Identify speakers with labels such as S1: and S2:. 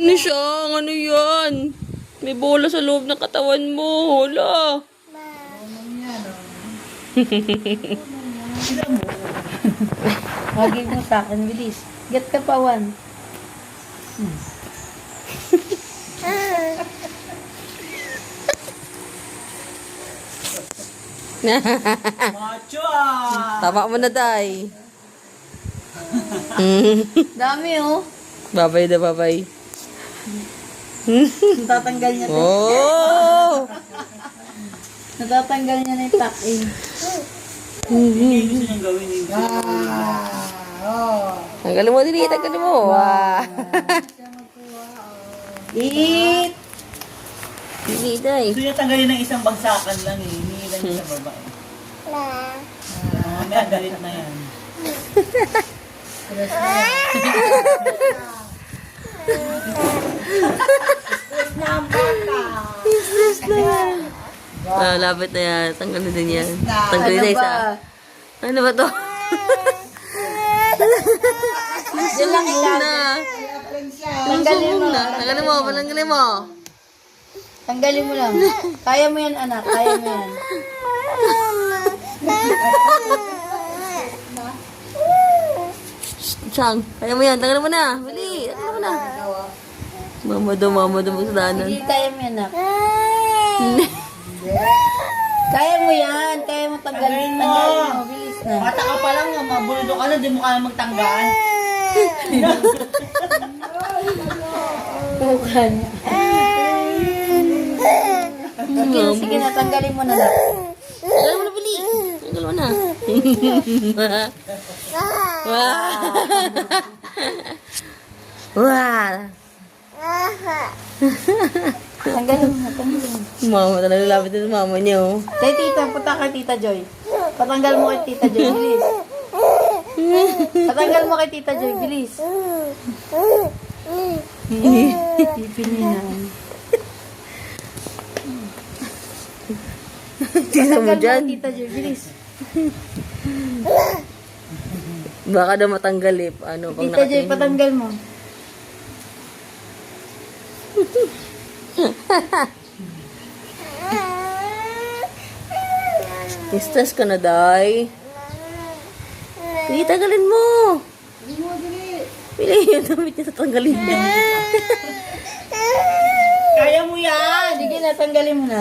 S1: Ano siya? Ano yan? May bola sa loob ng katawan mo. Hala.
S2: Wagin mo sa akin, bilis. Get ka pa, Wan.
S3: Macho ah!
S1: Tama mo na, Day.
S2: Dami, oh.
S1: babay na babay.
S2: Natatanggal niya.
S1: Oh!
S2: Natatanggal niya na yung tuck-in.
S3: Hindi gusto niyang gawin yung
S1: Tanggalin mo, dili. Tanggalin mo. Wow.
S2: Eat!
S1: Dili, Day.
S3: Gusto niya tanggalin ng isang bagsakan lang eh. Hindi lang niya sa baba eh. Mamaya galit na yan.
S1: Ah, lapit na yan. Tanggalin din yan. Tanggalin na isa. Ano ba to?
S2: Yan lang ikaw.
S1: na.
S2: Tanggalin mo.
S1: Tanggalin mo. Tanggalin mo.
S2: Tanggalin mo lang. Kaya mo yan, anak. Kaya mo yan.
S1: Chang, kaya mo yan. Tanggalin mo na. Bali. Tanggalin mo na. Mama daw, mama daw magsasanan.
S2: Sige, kaya mo yan, anak. Kaya mo yan. Kaya mo tanggalin. Tanggalin mo. Bilis na.
S3: Bata ka pa lang, mabuldo ka na, di mo kaya magtanggal.
S2: Mukha niya. Sige na, sige na. Tanggalin mo na, anak.
S1: Tanggalin mo na, Bali. Tanggalin mo na. Wow. wow.
S2: Tanggalin mo. Tanggalin mo.
S1: Mama talaga lapit sa mama niya, oh.
S2: Kay tita, punta kay tita Joy. Patanggal mo kay tita Joy, bilis. Patanggal mo kay tita Joy, bilis.
S1: Tisa mo
S2: Patanggal mo
S1: dyan.
S2: tita Joy, bilis.
S1: Baka daw matanggal eh. Ano, pag
S2: Tita Joy, patanggal mo.
S1: Kistas ka na, Day. Sige, tagalin mo. Pili yung damit niya, tatanggalin mo.
S3: Kaya mo yan.
S2: Sige na, tanggalin mo na.